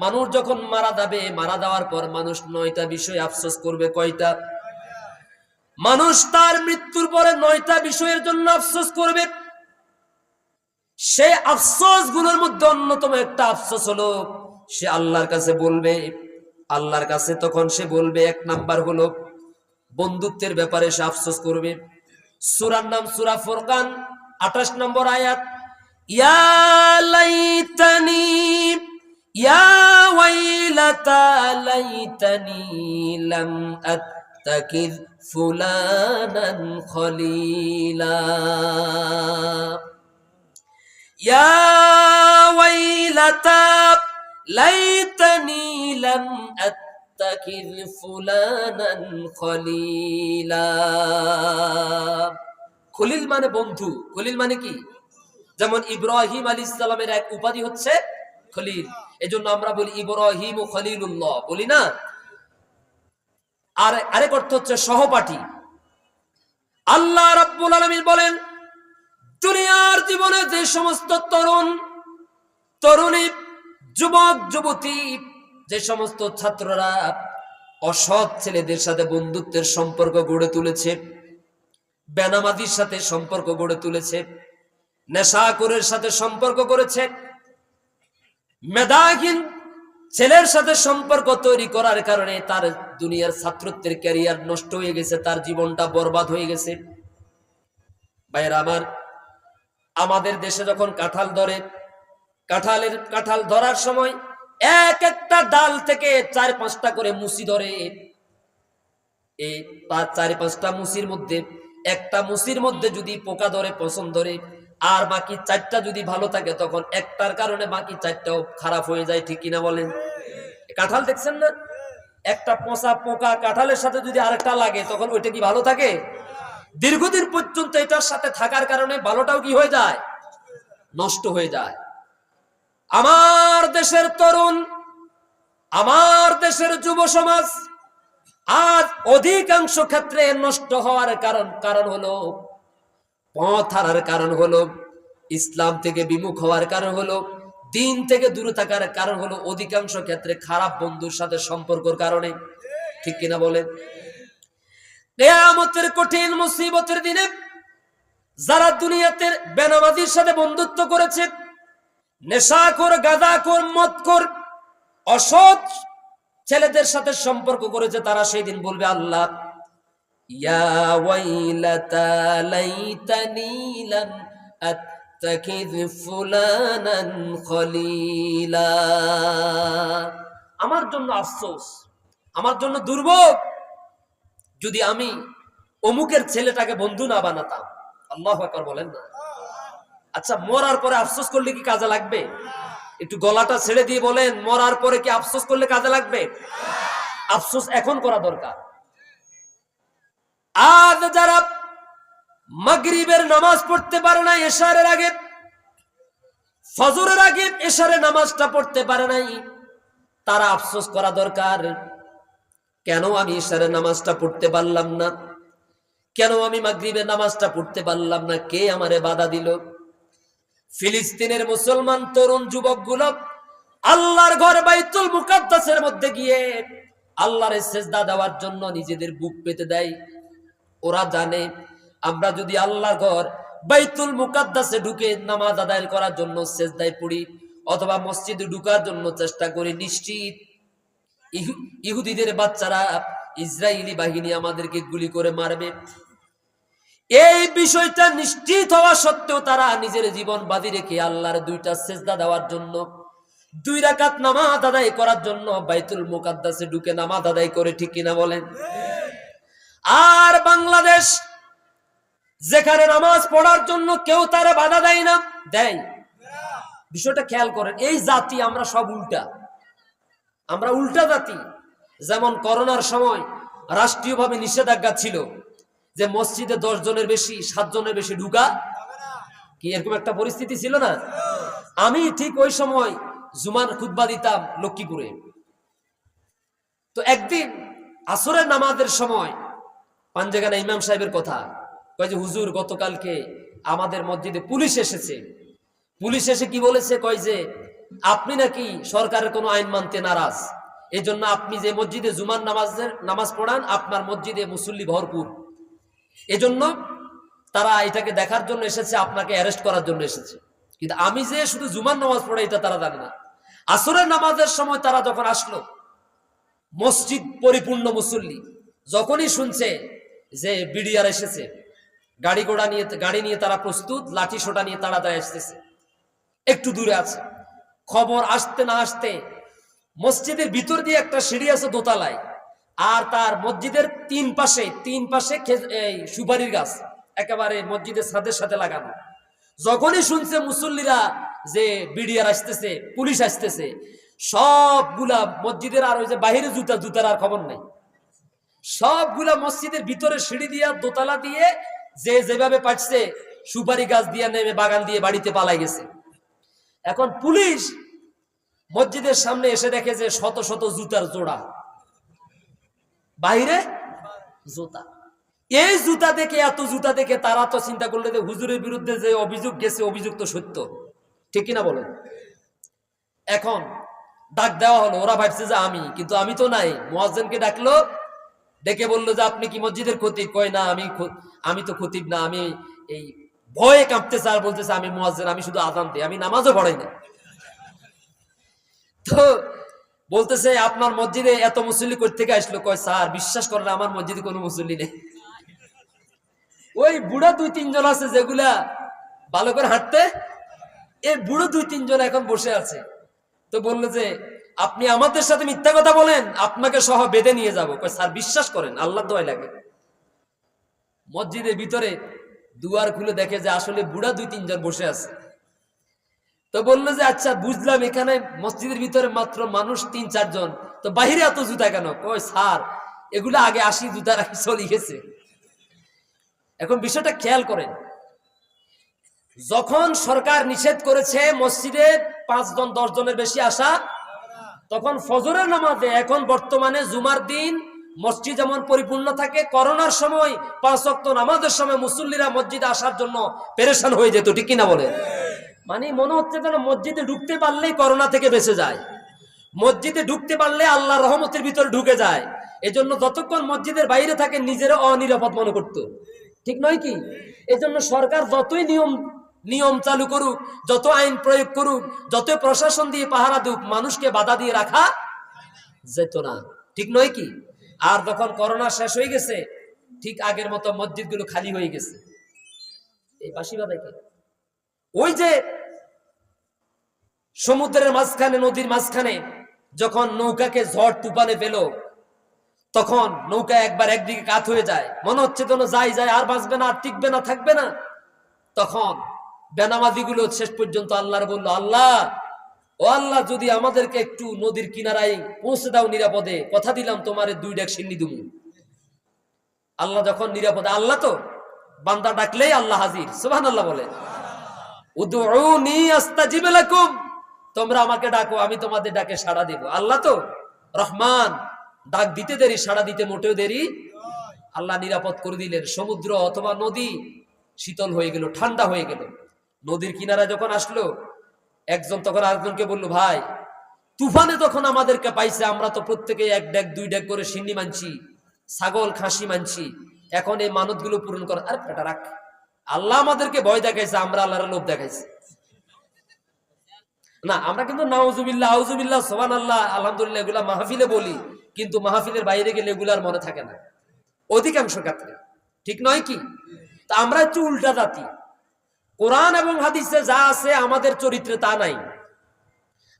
মানুষ যখন মারা যাবে, মারা যাওয়ার পর মানুষ নয়টা বিষয় আফসোস করবে, কয়টা? মানুষ তার মৃত্যুর পরে নয়টা বিষয়ের জন্য আফসোস করবে। সেই আফসোসগুলোর মধ্যে অন্যতম একটা আফসোস হলো, সে আল্লাহর কাছে বলবে, আল্লাহর কাছে তখন সে বলবে, এক নাম্বার হলো, বন্ধুত্বের ব্যাপারে সে আফসোস করবে। সুরার নাম সুরা ফোরকান, আঠাশ নম্বর আয়াত, ইয়া লাইতানি, ইয়া লাইতানি লাম আত্তাকিজ ফুলানান খলিল। মানে বন্ধু, খলিল মানে কি? যেমন ইব্রাহিম আলী ইসলামের এক উপাধি হচ্ছে খলিল। এজন্য আমরা বলি ইব্রাহিম ও খলিলুল্লাহ, বলি না? আর আরেক অর্থ হচ্ছে সহপাঠী। আল্লাহ রাব্বুল আলামিন বলেন, দুনিয়ার জীবনে যে সমস্ত তরুণ, তরুণী, যুবক, যুবতী, যে সমস্ত ছাত্ররা অসৎ ছেলেদের সাথে বন্ধুত্বের সম্পর্ক গড়ে তুলেছে বেনামাদির সাথে সম্পর্ক গড়ে তুলেছে নেশাকুরের সাথে সম্পর্ক করেছে মেধাহীন ছেলের সাথে সম্পর্ক তৈরি করার কারণে তার দুনিয়ার ছাত্রত্বের ক্যারিয়ার নষ্ট হয়ে গেছে, তার জীবনটা বরবাদ হয়ে গেছে। ভাইয়ের, আমার, আমাদের দেশে যখন কাঁঠাল ধরে, কাঁঠালের, কাঁঠাল ধরার সময় এক একটা ডাল থেকে চার পাঁচটা করে মুসি ধরে। এই চার পাঁচটা মুসির মধ্যে, একটা মুসির মধ্যে যদি পোকা ধরে পছন্দ ধরে আর বাকি চারটা যদি ভালো থাকে, তখন একটার কারণে বাকি চারটাও খারাপ হয়ে যায়, ঠিক কিনা বলেন? কাঁঠাল দেখছেন না? একটা পচা পোকা কাঁঠালের সাথে যদি আরেকটা লাগে, তখন ওইটা কি ভালো থাকে? দীর্ঘদিন পর্যন্ত এটার সাথে থাকার কারণে ভালোটাও কি হয়ে যায়? নষ্ট হয়ে যায়। আমার দেশের তরুণ, আমার দেশের যুব সমাজ, আজ অধিকাংশ ক্ষেত্রে নষ্ট হওয়ার কারণ কারণ হলো পথ হারার কারণ হলো, ইসলাম থেকে বিমুখ হওয়ার কারণ হলো, দিন থেকে দূরে থাকার কারণ হলো অধিকাংশ ক্ষেত্রে খারাপ বন্ধুর সাথে সম্পর্কর কারণে। ঠিক কিনা বলেন? কেয়ামতের কঠিন মুসিবতের দিনে যারা দুনিয়াতে বেনামাজির সাথে বন্ধুত্ব করেছে, নেশাখোর গাঁদাখোর মদখোর, অসৎ ছেলেদের সাথে সম্পর্ক করেছে, তারা সেই দিন বলবে, আল্লাহ আমার জন্য আফসোস, আমার জন্য দুর্ভোগ যদি আমি অমুকের ছেলেটাকে বন্ধু না বানাতাম। আল্লাহ আকবার বলেন না। আচ্ছা মরার পরে আফসোস করলে কি কাজে লাগবে? একটু গলাটা ছেড়ে দিয়ে বলেন, মরার পরে কি আফসোস করলে কাজে লাগবে? আফসোস এখন করা দরকার। আজ যারা মাগরিবের নামাজ পড়তে পারে না এশারের আগে, ফজরের আগে এশারে নামাজটা পড়তে পারে নাই, তারা আফসোস করা দরকার। কেন আমি এশারের নামাজটা পড়তে পারলাম না? কেন আমি মাগরিবের নামাজটা পড়তে পারলাম না? কে আমারে বাধা দিল? ফিলিস্তিনের মুসলমান তরুণ যুবক যুবকগুলো আল্লাহর ঘর বাইতুল মুকাদ্দাসের মধ্যে গিয়ে আল্লাহর সেজদা দেওয়ার জন্য নিজেদের বুক পেতে দেয়। ওরা জানে, আমরা যদি আল্লাহর ঘর বাইতুল মুকাদ্দাসে ঢুকে নামাজ আদায় করার জন্য সেজদায় পড়ি অথবা মসজিদে ঢুকার জন্য চেষ্টা করি, নিশ্চিত ইহুদিদের বাচ্চারা ইসরায়েলি বাহিনী আমাদেরকে গুলি করে মারবে। এই বিষয়টা নিশ্চিত হওয়া সত্ত্বেও তারা নিজের জীবন বাজি রেখে আল্লাহর দুইটা সেজদা দেওয়ার জন্য, দুই রাকাত নামাজ আদায় করার জন্য বাইতুল মুকাদ্দাসে ঢুকে নামাজ আদায় করে ঠিক কিনা বলেন? আর বাংলাদেশ, যেখানে নামাজ পড়ার জন্য কেউ তারা বাধা দেয় না, দেয় বিষয়টা খেয়াল করেন, এই জাতি আমরা সব উল্টা। আমরা উল্টা জাতি। যেমন করোনার সময় রাষ্ট্রীয়ভাবে নিষেধাজ্ঞা ছিল যে মসজিদে দশ জনের বেশি, সাত জনের বেশি ঢুকা। কি এরকম একটা পরিস্থিতি ছিল না? আমি ঠিক ওই সময় জুমার খুদ্া দিতাম লক্ষ্মীপুরে। তো একদিন আসরের নামাজের সময় পাঞ্জেগানা ইমাম সাহেবের কথা। কয় যে, হুজুর, গতকালকে আমাদের মসজিদে পুলিশ এসেছে। পুলিশ এসে কি বলেছে? কয় যে, আপনি নাকি সরকারের কোনো আইন মানতে নারাজ। এই জন্য আপনি যে মসজিদে জুমার নামাজের, নামাজ পড়ান, আপনার মসজিদে মুসল্লি ভরপুর। এজন্য তারা এটাকে দেখার জন্য এসেছে, আপনাকে অ্যারেস্ট করার জন্য এসেছে। কিন্তু আমি যে শুধু জুমার নামাজ পড়ে, এটা তারা জানে না। আসরের নামাজের সময় তারা যখন আসলো, মসজিদ পরিপূর্ণ মুসল্লি, যখনই শুনছে যে বিডিআর এসেছে, গাড়ি ঘোড়া নিয়ে, গাড়ি নিয়ে তারা প্রস্তুত, লাঠি সোটা নিয়ে তারা দায় আসতেছে। একটু দূরে আছে। খবর আসতে না আসতে মসজিদের ভিতর দিয়ে একটা সিঁড়ি আছে দোতলায়, আর তার মসজিদের তিন পাশে তিন পাশে সুপারির গাছ, একেবারে মসজিদের ছাদের সাথে লাগানো। যখনই শুনছে মুসল্লিরা যে বিডিআর আসতেছে, পুলিশ আসতেছে, সবগুলা মসজিদের আর ওই যে বাহিরে জুতা, জুতার আর খবর নেই। সবগুলা মসজিদের ভিতরে সিঁড়ি দিয়া, দোতলা দিয়ে যে যেভাবে পাচ্ছে সুপারি গাছ দিয়ে নেমে বাগান দিয়ে বাড়িতে পালাই গেছে। এখন পুলিশ মসজিদের সামনে এসে দেখে যে শত শত জুতার জোড়া। বাইরে জুতা। এই জুতা দেখে, এত জুতা দেখে তারা তো চিন্তা করলে যে হুজুরের বিরুদ্ধে যে অভিযোগ গেছে, অভিযোগ তো সত্য। ঠিক কিনা বলেন? এখন ডাক দেওয়া হলো, ওরা ভাবছে যে আমি, কিন্তু আমি তো নাই। মোয়াজ্জেনকে ডাকলো ডেকে বলল যে, আপনি কি মসজিদের খতিব? কয়, না, আমি আমি তো খতিব না, আমি এই ভয়ে কাঁপতেছে আর বলতেছে, আমি মোয়াজ্জেন, আমি শুধু আজান দিই, আমি নামাজও পড়াই না। তো বলতেছে, আপনার মসজিদে এত মুসল্লি কই থেকে আসলো? কয়, স্যার, বিশ্বাস করেন, আমার মসজিদে কোনো মুসল্লি নেই। ওই বুড়া দুই তিনজন আছে যেগুলা ভালো করে হাঁটতে এই বুড়ো দুই তিনজন এখন বসে আছে। তো বলল যে আপনি আমাদের সাথে মিথ্যা কথা বলেন, আপনাকে সহ বেঁধে নিয়ে যাব। স্যার, বিশ্বাস করেন আল্লাহ দোয়াই লাগে। মসজিদের ভিতরে দুয়ার খুলে দেখে যে আসলে বুড়া দুই তিনজন বসে আছে। তো বলল যে আচ্ছা বুঝলাম, এখানে মসজিদের ভিতরে মাত্র মানুষ তিন, চারজন। তো বাহিরে এত জুতা কেন? কয়, স্যার, এগুলো আগে আসি জুতা রাখি, চলে গেছে। এখন বিষয়টা খেয়াল করেন। যখন সরকার নিষেধ করেছে মসজিদে পাঁচজন দশ জনের বেশি আসা তখন ফজরের নামাজে এখন বর্তমানে জুমার দিন, মসজিদ যেমন পরিপূর্ণ থাকে, করোনার সময় পাঁচ অক্ত নামাজের সময় মুসল্লিরা মসজিদে আসার জন্য পেরেশান হয়ে যেত, ঠিক কিনা বলে মানে মনে হচ্ছে যেন মসজিদে ঢুকতে পারলেই করোনা থেকে বেঁচে যায়। মসজিদে ঢুকতে পারলে আল্লাহ রহমতের ভিতরে ঢুকে যায়। এজন্য যতক্ষণ মসজিদের বাইরে থাকে, নিজেরা অনিরাপদ মনে করত। ঠিক নয় কি? এজন্য সরকার যতই নিয়ম নিয়ম চালু করুক, যত আইন প্রয়োগ করুক যত প্রশাসন দিয়ে পাহারা দুক মানুষকে বাধা দিয়ে রাখা যেত না। ঠিক নয় কি? আর যখন করোনা শেষ হয়ে গেছে, ঠিক আগের মতো মসজিদগুলো খালি হয়ে গেছে। এই বাসি বাদাইকে ওই যে সমুদ্রের মাঝখানে, নদীর মাঝখানে যখন নৌকাকে ঝড় তুফানে পেল তখন নৌকা একবার একদিকে কাত হয়ে যায়। মনে হচ্ছে যেন যাই যায় আর বাঁচবে না, আর টিকবে না, থাকবে না। তখন বেনামাজি গুলো শেষ পর্যন্ত আল্লাহর বলল, আল্লাহ, ও আল্লাহ, যদি আমাদেরকে একটু নদীর কিনারায় পৌঁছে দাও নিরাপদে, কথা দিলাম তোমার, দুই ডাক সিন্নি দুমু। আল্লাহ যখন নিরাপদে, আল্লাহ তো, বান্দা ডাকলেই আল্লাহ হাজির সুবহান আল্লাহ বলে তোমরা আমাকে ডাকো, আমি তোমাদের ডাকে সাড়া দেব। আল্লাহ তো, রহমান, ডাক দিতে দেরি, সাড়া দিতে মোটেও দেরি। আল্লাহ নিরাপদ করে দিলেন। সমুদ্র অথবা নদী শীতল হয়ে গেল, ঠান্ডা হয়ে গেল। নদীর কিনারা যখন আসলো, একজন তখন আরেকজনকে বলল, ভাই, তুফানে তখন আমাদেরকে পাইছে, আমরা তো প্রত্যেকে এক ডেক, দুই ডেক করে সিন্নি মানছি, ছাগল, খাসি মানছি। এখন এই মানতগুলো পূরণ করা আরে পেটা রাখ। আল্লাহ আমাদেরকে ভয় দেখাইছে, আমরা আল্লাহর লোভ দেখাইছি। না, আমরা কিন্তু নাউজুবিল্লাহ, আউজুবিল্লাহ সোহান আল্লাহ আলহামদুলিল্লাহ, এগুলা মাহফিলে বলি, কিন্তু মাহফিলের বাইরে গেলে এগুলার মনে থাকে না। অধিকাংশ ক্ষেত্রে। ঠিক নয় কি? তা আমরা একটু উল্টা জাতি। কোরআন এবং হাদিসে যা আছে আমাদের চরিত্রে তা নাই।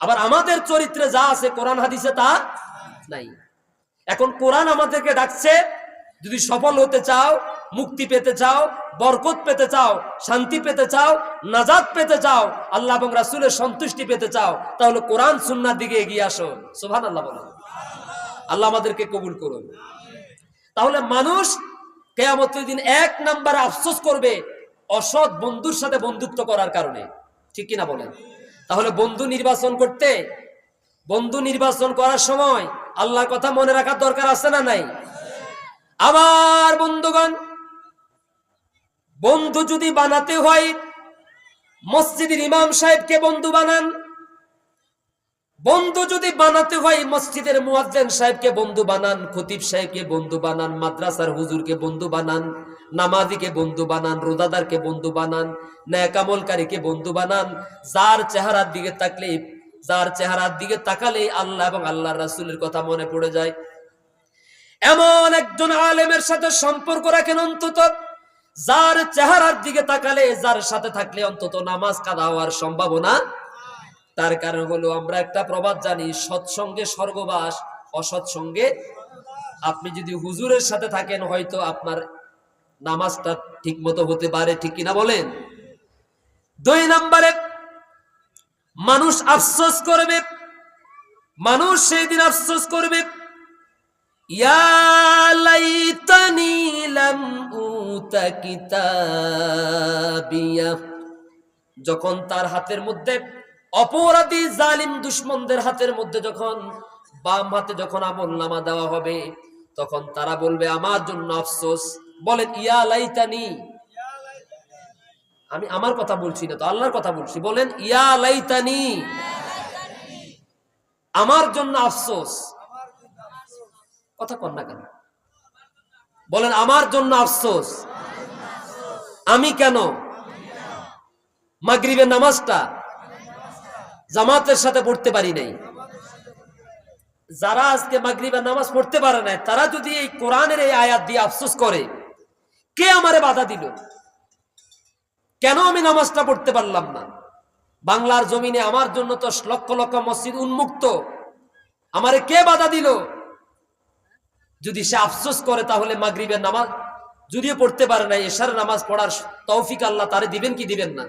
আবার আমাদের চরিত্রে যা আছে কোরআন হাদিসে তা নাই। এখন কোরআন আমাদেরকে ডাকছে, যদি সফল হতে চাও, মুক্তি পেতে চাও, বরকত পেতে চাও, শান্তি পেতে চাও নাজাদ পেতে চাও, আল্লাহ এবং রাসুলের সন্তুষ্টি পেতে চাও, তাহলে কোরআন সুন্নার দিকে এগিয়ে আসো। সোভান আল্লাহ বলো। আল্লাহ আমাদেরকে কবুল করুন। তাহলে মানুষ কেয়ামতের দিন এক নাম্বারে আফসোস করবে অসৎ বন্ধুর সাথে বন্ধুত্ব করার কারণে। ঠিক কিনা বলেন? তাহলে বন্ধু নির্বাচন করতে, বন্ধু নির্বাচন করার সময় আল্লাহর কথা মনে রাখার দরকার আছে না নাই? আবার বন্ধুগণ, বন্ধু যদি বানাতে হয়, মসজিদের ইমাম সাহেবকে বন্ধু বানান। বন্ধু যদি বানাতে হয়, মসজিদের মুয়াজ্জেন সাহেবকে বন্ধু বানান, খতিব সাহেবকে বন্ধু বানান, মাদ্রাসার হুজুরকে বন্ধু বানান। নামাজিকে বন্ধু বানান রোদাদারকে বন্ধু বানান ন্যাকামলকারীকে বন্ধু বানান, যার চেহারার দিকে তাকলে যার চেহারার দিকে তাকালে আল্লাহ এবং আল্লাহ রাসূলের কথা মনে পড়ে যায়। এমন একজন আলেমের সাথে সম্পর্ক রাখেন অন্তত, যার চেহারার দিকে তাকালে, যার সাথে থাকলে অন্তত নামাজ কাদা হওয়ার সম্ভাবনা তার কারণ হলো আমরা একটা প্রবাদ জানি, সৎসঙ্গে স্বর্গবাস, অসৎসঙ্গে। আপনি যদি হুজুরের সাথে থাকেন, হয়তো আপনার নামাজটা ঠিক মতো হতে পারে, ঠিক কিনা বলেন? দুই নম্বরে, মানুষ আফসোস করবে। মানুষ সেই দিন আফসোস করবে। যখন তার হাতের মধ্যে অপরাধী জালিম দুশ্মনদের হাতের মধ্যে যখন বাম হাতে যখন আমল নামা দেওয়া হবে, তখন তারা বলবে, আমার জন্য আফসোস। বলেন, ইয়া লাইতানি। আমি আমার কথা বলছি না তো, আল্লাহর কথা বলছি। বলেন, ইয়া লাইতানি। আমার জন্য আফসোস। কথা কন না কেন? বলেন, আমার জন্য আফসোস। আমি কেন? মাগরিবের নামাজটা জামাতের সাথে পড়তে পারি নাই। যারা আজকে মাগরিবের নামাজ পড়তে পারে নাই, তারা যদি এই কোরআনের এই আয়াত দিয়ে আফসোস করে কে আমারে বাধা দিল? কেন আমি নামাজটা পড়তে পারলাম না? বাংলার জমিনে আমার জন্য তো লক্ষ লক্ষ মসজিদ উন্মুক্ত। আমারে কে বাধা দিল? যদি সে আফসোস করে তাহলে মাগরিবের নামাজ যদিও পড়তে পারে না এশার নামাজ পড়ার তৌফিক আল্লাহ তারে দিবেন কি দিবেন না?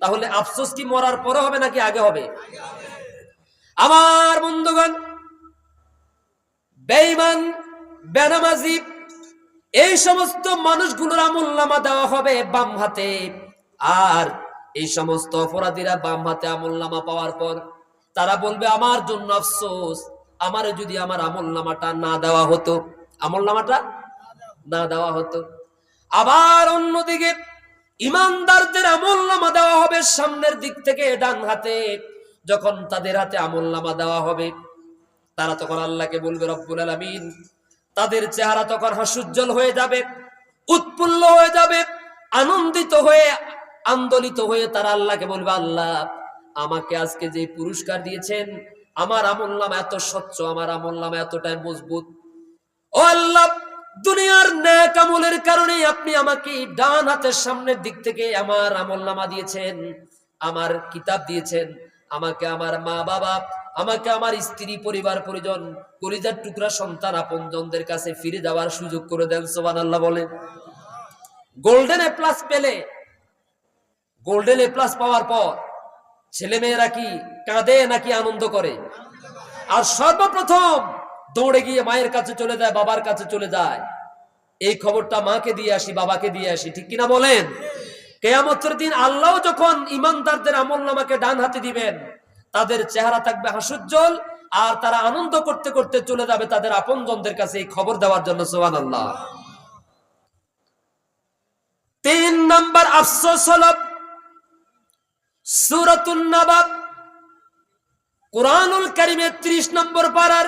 তাহলে আফসোস কি মরার পরে হবে নাকি আগে হবে? আমার বন্ধুগণ, বেঈমান, বেনামাজি এই সমস্ত মানুষগুলোর আমল নামা দেওয়া হবে বাম হাতে। আর এই সমস্ত অপরাধীরা বাম হাতে আমল নামা পাওয়ার পর তারা বলবে, আমার জন্য আফসোস, আমারে যদি আমার আমল নামাটা না দেওয়া হতো। আমল নামাটা না দেওয়া হতো। আবার অন্যদিকে ইমানদারদের আমল নামা দেওয়া হবে সামনের দিক থেকে ডান হাতে। যখন তাদের হাতে আমল নামা দেওয়া হবে, তারা তখন আল্লাহকে বলবে, রব্বুল আলামিন তাদের চেহারা তখন হাস্যোজ্জ্বল হয়ে যাবে, উৎফুল্ল হয়ে যাবে, আনন্দিত হয়ে, আন্দোলিত হয়ে তারা আল্লাহকে বলবে, আল্লাহ, আমাকে আজকে যে পুরস্কার দিয়েছেন, আমার আমল নামা এত স্বচ্ছ, আমার আমল নামা এতটাই মজবুত। ও আল্লাহ, দুনিয়ার ন্যাক আমলের কারণে আপনি আমাকে ডান হাতের সামনের দিক থেকে আমার আমল নামা দিয়েছেন, আমার কিতাব দিয়েছেন, আমাকে আমার মা বাবা আমাকে আমার স্ত্রী, পরিবার, পরিজন, কলিজার টুকরা সন্তান আপনজনদের কাছে ফিরে যাওয়ার সুযোগ করে দেন সোবান আল্লাহ বলেন গোল্ডেন এ প্লাস পেলে গোল্ডেন এ প্লাস পাওয়ার পর ছেলে মেয়েরা কি কাঁদে নাকি আনন্দ করে? আর সর্বপ্রথম দৌড়ে গিয়ে মায়ের কাছে চলে যায়, বাবার কাছে চলে যায়। এই খবরটা মাকে দিয়ে আসি, বাবাকে দিয়ে আসি, ঠিক কিনা বলেন? কেয়ামতের দিন আল্লাহ যখন ইমানদারদের আমল নামাকে ডান হাতে দিবেন তাদের চেহারা থাকবে হাসুজ্জ্বল আর তারা আনন্দ করতে করতে চলে যাবে তাদের আপন জনদের কাছে এই খবর দেওয়ার জন্য সোহান আল্লাহ তিন নম্বর আফসোস হল সুরতুল নবাব কোরআনুল করিমের ত্রিশ নম্বর পাড়ার